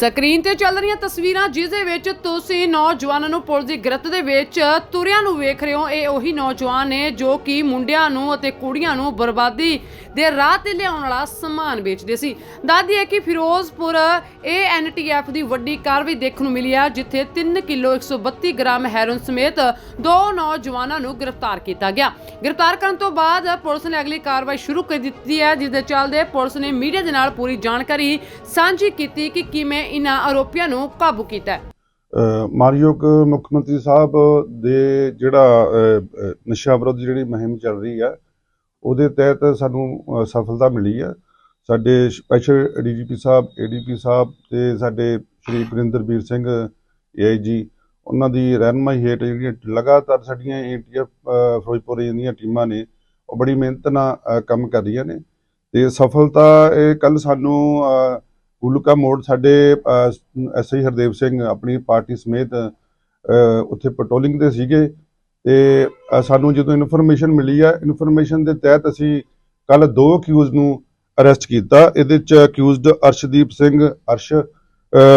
Screen ਤੇ ਚੱਲ ਰਹੀਆਂ ਤਸਵੀਰਾਂ ਜਿਸ ਦੇ ਵਿੱਚ ਤੁਸੀਂ ਨੌਜਵਾਨਾਂ ਨੂੰ ਪੁਲਿਸ ਦੀ ਗ੍ਰਿਫਤ ਦੇ ਵਿੱਚ ਤੁਰਿਆਂ ਨੂੰ ਵੇਖ ਰਹੇ ਹੋ। ਇਹ ਉਹੀ ਨੌਜਵਾਨ ਨੇ ਜੋ ਕਿ ਮੁੰਡਿਆਂ ਨੂੰ ਅਤੇ ਕੁੜੀਆਂ ਨੂੰ ਬਰਬਾਦੀ ਦੇ ਰਾਹ ਤੇ ਲਿਆਉਣ ਵਾਲਾ ਸਮਾਨ ਵੇਚਦੇ ਸੀ। ਦੱਸਦੀ ਹੈ ਕਿ ਫਿਰੋਜ਼ਪੁਰ ਏਐਨਟੀਐਫ ਦੀ ਵੱਡੀ ਕਾਰਵਾਈ ਦੇਖਣ ਨੂੰ ਮਿਲੀ ਹੈ ਜਿੱਥੇ 3 ਕਿਲੋ 132 ਗ੍ਰਾਮ ਹੈਰੋਇਨ ਸਮੇਤ ਦੋ ਨੌਜਵਾਨਾਂ ਨੂੰ ਗ੍ਰਿਫਤਾਰ ਕੀਤਾ ਗਿਆ। ਗ੍ਰਿਫਤਾਰ ਕਰਨ ਤੋਂ ਬਾਅਦ ਪੁਲਿਸ ਨੇ ਅਗਲੀ ਕਾਰਵਾਈ ਸ਼ੁਰੂ ਕਰ ਦਿੱਤੀ ਹੈ ਜਿਸ ਦੇ ਚੱਲਦੇ ਪੁਲਿਸ ਨੇ ਮੀਡੀਆ ਦੇ ਨਾਲ ਪੂਰੀ ਜਾਣਕਾਰੀ ਸਾਂਝੀ ਕੀਤੀ ਕਿ ਕਿਵੇਂ ਇਨ੍ਹਾਂ ਆਰੋਪੀਆਂ ਨੂੰ ਕਾਬੂ ਕੀਤਾ ਹੈ। ਮਾਨਯੋਗ ਮੁੱਖ ਮੰਤਰੀ ਸਾਹਿਬ ਦੇ ਜਿਹੜਾ ਨਸ਼ਾ ਵਿਰੋਧੀ ਜਿਹੜੀ ਮੁਹਿੰਮ ਚੱਲ ਰਹੀ ਹੈ ਉਹਦੇ ਤਹਿਤ ਸਾਨੂੰ ਸਫਲਤਾ ਮਿਲੀ ਹੈ ਸਾਡੇ ਸਪੈਸ਼ਲ ਡੀਜੀਪੀ ਸਾਹਿਬ, ਏਡੀਪੀ ਸਾਹਿਬ ਤੇ ਸਾਡੇ ਸ਼੍ਰੀ ਗੁਰਿੰਦਰਬੀਰ ਸਿੰਘ, ਏਆਈਜੀ, ਉਹਨਾਂ ਦੀ ਰਹਿਨਮਾਈ ਹੇਠ ਜਿਹੜੀਆਂ ਲਗਾਤਾਰ ਸਾਡੀਆਂ ਏਟੀਐਫ ਫਿਰੋਜ਼ਪੁਰ ਦੀਆਂ ਟੀਮਾਂ ਨੇ, ਉਹ ਬੜੀ ਮਿਹਨਤ ਨਾਲ ਕੰਮ ਕਰ ਰਹੀਆਂ ਨੇ। ਤੇ ਸਫਲਤਾ, ਇਹ ਕੱਲ ਸਾਨੂੰ ਗੁਲੂਕਾ ਮੋੜ ਸਾਡੇ ਐਸਆਈ ਹਰਦੇਵ ਸਿੰਘ ਆਪਣੀ ਪਾਰਟੀ ਸਮੇਤ ਉੱਥੇ ਪੈਟਰੋਲਿੰਗ ਦੇ ਸੀਗੇ ਤੇ ਸਾਨੂੰ ਜਦੋਂ ਇਨਫੋਰਮੇਸ਼ਨ ਮਿਲੀ ਆ ਇਨਫੋਰਮੇਸ਼ਨ ਦੇ ਤਹਿਤ ਅਸੀਂ ਕੱਲ ਦੋ ਅਕਿਊਜ਼ ਨੂੰ ਅਰੈਸਟ ਕੀਤਾ। ਇਹਦੇ ਚ ਅਕਿਊਜ਼ਡ ਅਰਸ਼ਦੀਪ ਸਿੰਘ, ਅਰਸ਼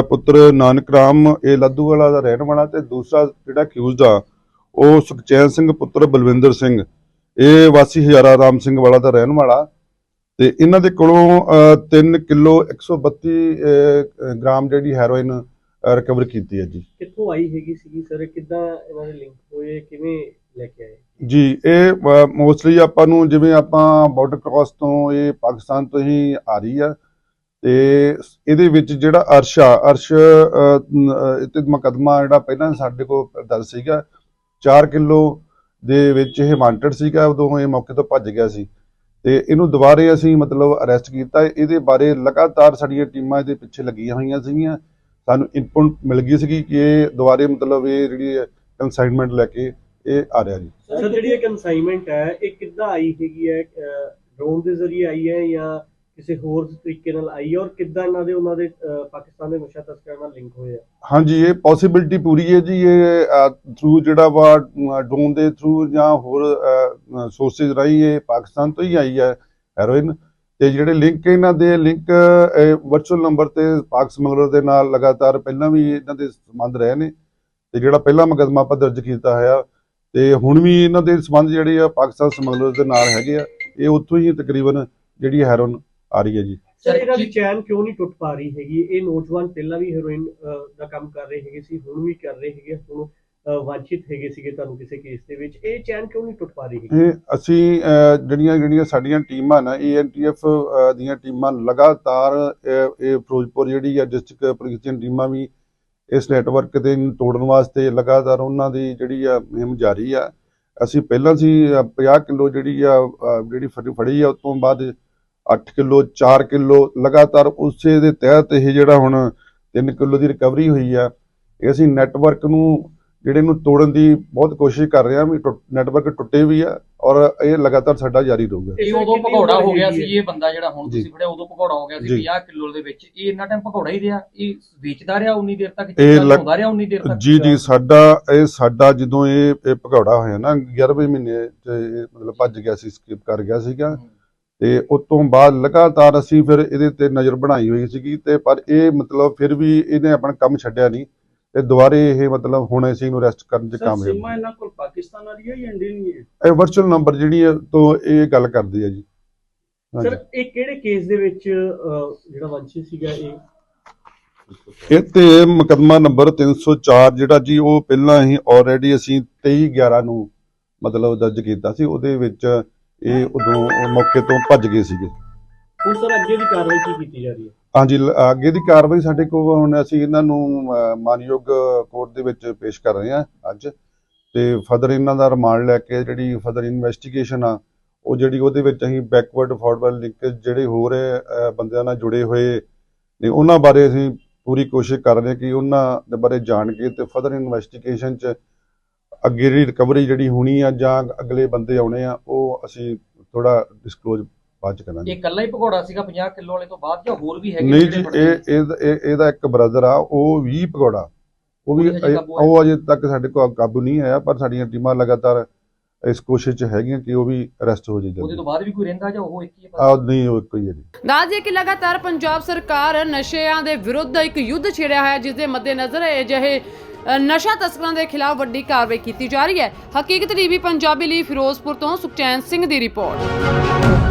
ਪੁੱਤਰ ਨਾਨਕ ਰਾਮ, ਇਹ ਲੱਦੂਵਾਲਾ ਦਾ ਰਹਿਣ ਵਾਲਾ ਤੇ ਦੂਸਰਾ ਜਿਹੜਾ ਅਕਿਊਜ਼ਡ ਆ, ਉਹ ਸੁਖਚੈਨ ਸਿੰਘ, ਪੁੱਤਰ ਬਲਵਿੰਦਰ ਸਿੰਘ। ਇਹ ਵਾਸੀ ਹਜ਼ਾਰਾ ਰਾਮ ਸਿੰਘ ਵਾਲਾ ਦਾ ਰਹਿਣ ਵਾਲਾ। ਤੇ ਇਹਨਾਂ ਦੇ ਕੋਲੋਂ 3 ਕਿਲੋ 132 ਅਹ, ਗ੍ਰਾਮ ਜਿਹੜੀ ਹੈਰੋਇਨ ਰਿਕਵਰ ਕੀਤੀ ਹੈ ਜੀ। ਕਿੱਥੋਂ ਆਈ ਹੈਗੀ ਸੀਗੀ ਸਰ? ਕਿੱਦਾਂ ਇਹਨਾਂ ਦੇ ਲਿੰਕ ਹੋਏ ਕਿਵੇਂ ਲੈ ਕੇ ਆਏ? ਜੀ ਇਹ ਮੋਸਟਲੀ ਆਪਾਂ ਨੂੰ ਜਿਵੇਂ ਆਪਾਂ ਬਾਰਡਰ ਕ੍ਰਾਸ ਤੋਂ ਇਹ ਪਾਕਿਸਤਾਨ ਤੋਂ ਹੀ ਆ ਰਹੀ ਆ। ਤੇ ਇਹਦੇ ਵਿੱਚ ਜਿਹੜਾ ਅਰਸ਼ ਆ ਅਰਸ਼ ਤੇ ਮੁਕੱਦਮਾ ਜਿਹੜਾ ਪਹਿਲਾਂ ਸਾਡੇ ਕੋਲ ਦਰਜ ਸੀਗਾ। 4 ਕਿਲੋ ਦੇ ਵਿੱਚ ਇਹ ਵਾਂਟਡ ਸੀਗਾ ਉਦੋਂ ਇਹ ਮੌਕੇ ਤੋਂ ਭੱਜ ਗਿਆ ਸੀ। ਤੇ ਇਹਨੂੰ ਦੁਬਾਰੇ ਅਸੀਂ ਮਤਲਬ ਅਰੈਸਟ ਕੀਤਾ। ਇਹਦੇ ਬਾਰੇ ਲਗਾਤਾਰ ਸਾਡੀਆਂ ਟੀਮਾਂ ਇਹਦੇ ਪਿੱਛੇ ਲੱਗੀਆਂ ਹੋਈਆਂ ਸੀਗੀਆਂ। ਸਾਨੂੰ ਇਨਪੁਟ ਮਿਲ ਗਈ ਸੀਗੀ ਕਿ ਇਹ ਦੁਬਾਰੇ ਮਤਲਬ ਇਹ ਜਿਹੜੀ ਕਨਸਾਈਨਮੈਂਟ ਲੈ ਕੇ ਇਹ ਆ ਰਿਹਾ ਜੀ। ਸਰ, ਜਿਹੜੀ ਇਹ ਕਨਸਾਈਨਮੈਂਟ ਹੈ, ਇਹ ਕਿੱਦਾਂ ਆਈ ਹੈਗੀ ਹੈ? ਡਰੋਨ ਦੇ ਜ਼ਰੀਏ ਆਈ ਹੈ ਜਾਂ ਕਿਸੇ ਹੋਰ ਤਰੀਕੇ ਨਾਲ ਆਈ ਹੈ ਔਰ ਕਿੱਦਾਂ ਇਹਨਾਂ ਦੇ, ਉਹਨਾਂ ਦੇ ਪਾਕਿਸਤਾਨ ਦੇ ਨਸ਼ਾ ਤਸਕਰਾਂ ਨਾਲ ਲਿੰਕ ਹੋਏ ਆ? ਹਾਂਜੀ, ਇਹ ਪੋਸਿਬਿਲਿਟੀ ਪੂਰੀ ਹੈ ਜੀ, ਇਹ ਥਰੂ ਜਿਹੜਾ ਵਾ ਡਰੋਨ ਦੇ ਥਰੂ ਜਾਂ ਹੋਰ ਸੋਰਸਸ ਰਾਹੀਂ ਇਹ ਪਾਕਿਸਤਾਨ ਤੋਂ ਹੀ ਆਈ ਹੈ ਹੈਰੋਇਨ ਤੇ ਜਿਹੜੇ ਲਿੰਕ ਇਹਨਾਂ ਦੇ ਲਿੰਕ ਵਰਚੁਅਲ ਨੰਬਰ ਤੇ ਪਾਕ ਸਮਗਲਰ ਦੇ ਨਾਲ ਲਗਾਤਾਰ ਪਹਿਲਾਂ ਵੀ ਇਹਨਾਂ ਦੇ ਸੰਬੰਧ ਰਹੇ ਨੇ ਤੇ ਜਿਹੜਾ ਪਹਿਲਾ ਮੁਕਦਮਾ ਆਪਾਂ ਦਰਜ ਕੀਤਾ ਹੋਇਆ ਤੇ ਹੁਣ ਵੀ ਇਹਨਾਂ ਦੇ ਸੰਬੰਧ ਜਿਹੜੇ ਆ ਪਾਕਿਸਤਾਨ ਸਮਗਲਰ ਦੇ ਨਾਲ ਹੈਗੇ ਆ, ਇਹ ਉੱਥੋਂ ਹੀ ਤਕਰੀਬਨ ਜਿਹੜੀ ਹੈਰੋਇਨ ਆ ਰਹੀ ਹੈ ਜੀ। ਸਰ ਇਹਨਾਂ ਦੀ ਚੈਨ ਕਿਉਂ ਨਹੀਂ ਟੁੱਟ ਪਾ ਰਹੀ ਹੈਗੀ? ਇਹ ਨੌਜਵਾਨ ਪਹਿਲਾਂ ਵੀ ਹੈਰੋਇਨ ਦਾ ਕੰਮ ਕਰ ਰਹੇ ਹੈਗੇ ਸੀ ਹੁਣ ਵੀ ਕਰ ਰਹੇ ਹੈਗੇ ਹੁਣ ਵਾਂਛਿਤ ਹੈਗੇ ਸੀਗੇ ਤੁਹਾਨੂੰ ਕਿਸੇ ਕੇਸ ਦੇ ਵਿੱਚ। ਇਹ ਚੈਨ ਕਿਉਂ ਨਹੀਂ ਟੁੱਟ ਪਾ ਰਹੀ ਹੈਗੀ? ਇਹ ਅਸੀਂ ਜਿਹੜੀਆਂ ਜਿਹੜੀਆਂ ਸਾਡੀਆਂ ਟੀਮਾਂ ਨੇ ਏਐਨਟੀਐਫ ਦੀਆਂ ਟੀਮਾਂ ਲਗਾਤਾਰ ਇਹ ਫਿਰੋਜ਼ਪੁਰ ਜਿਹੜੀ ਆ ਡਿਸਟ੍ਰਿਕਟ ਪੁਲਿਸ ਦੀਆਂ ਟੀਮਾਂ ਵੀ ਇਸ ਨੈਟਵਰਕ ਦੇ ਨੂੰ ਤੋੜਨ ਵਾਸਤੇ ਲਗਾਤਾਰ ਉਹਨਾਂ ਦੀ ਜਿਹੜੀ ਆ ਮੁਹਿੰਮ ਜਾਰੀ ਆ। ਅਸੀਂ ਪਹਿਲਾਂ ਸੀ ਅਹ, 50 ਕਿਲੋ ਜਿਹੜੀ ਆ ਜਿਹੜੀ ਫੜੀ ਫੜੀ ਆ ਉਸ ਤੋਂ ਬਾਅਦ 8 ਕਿਲੋ 4 ਕਿਲੋ ਲਗਾਤਾਰ ਉਸੇ ਦੇ ਤਹਿਤ ਇਹ ਜਿਹੜਾ ਹੁਣ 3 ਕਿਲੋ ਦੀ ਰਿਕਵਰੀ ਹੋਈ ਆ ਇਹ ਅਸੀਂ ਨੈਟਵਰਕ ਨੂੰ ਜਿਹੜੇ ਨੂੰ ਤੋੜਨ ਦੀ ਬਹੁਤ ਕੋਸ਼ਿਸ਼ ਕਰ ਰਹੇ ਹਾਂ ਵੀ ਨੈਟਵਰਕ ਟੁੱਟੇ ਵੀ ਆ ਔਰ ਇਹ ਲਗਾਤਾਰ ਸਾਡਾ ਜਾਰੀ ਰਹੂਗਾ ਇਹ ਉਦੋਂ ਭਗੌੜਾ ਹੋ ਗਿਆ ਸੀ ਇਹ ਬੰਦਾ ਜਿਹੜਾ ਹੁਣ। ਤੁਸੀਂ ਫੜਿਆ ਉਦੋਂ ਭਗੌੜਾ ਹੋ ਗਿਆ ਸੀ ਜੀ। 50 ਕਿਲੋ ਦੇ ਵਿੱਚ ਇਹ ਇੰਨਾ ਟਾਈਮ ਭਗੌੜਾ ਹੀ ਰਿਹਾ ਇਹ ਵੇਚਦਾ ਰਿਹਾ ਉਨੀ ਦੇਰ ਤੱਕ ਹੁੰਦਾ ਰਿਹਾ ਉਨੀ ਦੇਰ ਤੱਕ ਜੀ ਜੀ ਸਾਡਾ ਇਹ ਸਾਡਾ ਜਦੋਂ ਇਹ ਇਹ ਭਗੌੜਾ ਹੋਇਆ ਨਾ 11ਵੇਂ ਮਹੀਨੇ ਇਹ ਮਤਲਬ ਭੱਜ ਗਿਆ ਸੀ ਸਕਿਪ ਕਰ ਗਿਆ ਸੀਗਾ। ਤੇ ਉਸ ਤੋਂ ਬਾਅਦ ਲਗਾਤਾਰ ਅਸੀਂ ਫਿਰ ਇਹਦੇ ਤੇ ਨਜ਼ਰ ਬਣਾਈ ਹੋਈ ਸੀਗੀ ਤੇ ਪਰ ਇਹ ਮਤਲਬ ਫਿਰ ਵੀ ਇਹਨੇ ਆਪਣਾ ਕੰਮ ਛੱਡਿਆ ਨਹੀਂ ਤੇ ਦੁਬਾਰੇ ਇਹ ਮਤਲਬ ਹੁਣ ਅਸੀਂ ਇਹਨੂੰ ਅਰੈਸਟ ਕਰਨ ਚ ਸਰ ਕਾਮਯਾਬ ਸੀਮਾ ਇਹਨਾਂ ਕੋਲ ਪਾਕਿਸਤਾਨ ਵਾਲੀ ਹੈ ਜਾਂ ਇੰਡੀਅਨ ਹੀ ਹੈ? ਇਹ ਵਰਚੁਅਲ ਨੰਬਰ ਜਿਹੜੀ ਹੈ ਤੋਂ ਇਹ ਗੱਲ ਕਰਦੀ ਹੈ ਜੀ। ਸਰ ਇਹ ਕਿਹੜੇ ਕੇਸ ਦੇ ਵਿੱਚ ਜਿਹੜਾ ਵਾਂਛਿਤ ਸੀਗਾ ਇਹ? ਇਹ ਤੇ ਮੁਕੱਦਮਾ ਨੰਬਰ 304 ਜਿਹੜਾ ਜੀ ਉਹ ਪਹਿਲਾਂ ਹੀ ਆਲਰੇਡੀ ਅਸੀਂ 23 11 ਨੂੰ ਮਤਲਬ ਦਰਜ ਕੀਤਾ ਸੀ। ਉਹਦੇ ਵਿੱਚ ਇਹ ਉਦੋਂ ਮੌਕੇ ਤੋਂ ਭੱਜ ਗਏ ਸੀਗੇ। ਹੁਣ ਸਰ ਅੱਗੇ ਦੀ ਕਾਰਵਾਈ ਕੀ ਕੀਤੀ ਜਾ ਰਹੀ ਹੈ? ਹਾਂਜੀ ਲ- ਅੱਗੇ ਦੀ ਕਾਰਵਾਈ ਸਾਡੇ ਕੋਲ ਹੁਣ ਅਸੀਂ ਇਹਨਾਂ ਨੂੰ ਅਹ, ਮਾਨਯੋਗ ਕੋਰਟ ਦੇ ਵਿੱਚ ਪੇਸ਼ ਕਰ ਰਹੇ ਹਾਂ ਅੱਜ। ਤੇ ਫਰਦਰ ਇਹਨਾਂ ਦਾ ਰਿਮਾਂਡ ਲੈ ਕੇ ਜਿਹੜੀ ਫਰਦਰ ਇਨਵੈਸਟੀਗੇਸ਼ਨ ਆ ਉਹ ਜਿਹੜੀ ਉਹਦੇ ਵਿੱਚ ਅਸੀਂ ਬੈਕਵਰਡ ਫਾਰਵਰਡ ਲਿੰਕੇਜ ਜਿਹੜੇ ਹੋਰ ਅਹ, ਬੰਦਿਆਂ ਨਾਲ ਜੁੜੇ ਹੋਏ ਨੇ ਉਹਨਾਂ ਬਾਰੇ ਅਸੀਂ ਪੂਰੀ ਕੋਸ਼ਿਸ਼ ਕਰ ਰਹੇ ਹਾਂ ਕਿ ਉਹਨਾਂ ਦੇ ਬਾਰੇ ਜਾਣ ਕੇ ਤੇ ਫਰਦਰ ਇਨਵੈਸਟੀਗੇਸ਼ਨ ਚ ਅੱਗੇ ਜਿਹੜੀ ਰਿਕਵਰੀ ਜਿਹੜੀ ਹੋਣੀ ਆ ਜਾਂ ਅਗਲੇ ਬੰਦੇ ਆਉਣੇ ਆ ਉਹ ਅਸੀਂ ਥੋੜਾ ਡਿਸਕਲੋਜ਼ ਬਾਅਦ ਚ ਕਰਾਂਗੇ। ਇਹ ਇਕੱਲਾ ਹੀ ਭਗੌੜਾ ਸੀਗਾ 50 ਕਿਲੋ ਵਾਲੇ ਤੋਂ ਬਾਅਦ ਜਾਂ ਹੋਰ ਵੀ ਹੈਗੇ ਨਹੀਂ ਜੀ ਇਹ ਇਹ- ਇਹ- ਇਹਦਾ ਇੱਕ ਬ੍ਰਦਰ ਆ ਉਹ ਵੀ ਭਗੌੜਾ। ਉਹ ਵੀ? ਉਹ ਅਜੇ ਤੱਕ ਸਾਡੇ ਕੋਲ ਕਾਬੂ ਨਹੀਂ ਆਇਆ ਪਰ ਸਾਡੀਆਂ ਟੀਮਾਂ ਲਗਾਤਾਰ ਇਸ ਕੋਸ਼ਿਸ਼ 'ਚ ਹੈਗੀਆਂ ਕਿ ਉਹ ਵੀ ਅਰੈਸਟ ਹੋ ਜਾਏ ਉਹਦੇ ਤੋਂ ਬਾਅਦ ਵੀ ਕੋਈ ਰਹਿੰਦਾ ਜਾਂ ਉਹ ਇੱਕ ਹੀ? ਆ ਨਹੀਂ ਉਹ ਇੱਕੋ ਹੀ ਹੈ ਜੀ। ਦੱਸ ਦਈਏ ਕਿ ਲਗਾਤਾਰ ਪੰਜਾਬ ਸਰਕਾਰ ਨਸ਼ਿਆਂ ਦੇ ਵਿਰੁੱਧ ਇੱਕ ਯੁੱਧ ਛੇੜਿਆ ਹੋਇਆ ਹੈ ਜਿਸ ਦੇ ਮੱਦੇਨਜ਼ਰ ਇਹ ਅਜਿਹੇ ਨਸ਼ਾ ਤਸਕਰਾਂ ਦੇ ਖਿਲਾਫ ਵੱਡੀ ਕਾਰਵਾਈ ਕੀਤੀ ਜਾ ਰਹੀ ਹੈ। ਹਕੀਕਤ ਟੀਵੀ ਪੰਜਾਬੀ ਲਈ ਫਿਰੋਜ਼ਪੁਰ ਤੋਂ ਸੁਖਚੈਨ ਸਿੰਘ ਦੀ ਰਿਪੋਰਟ।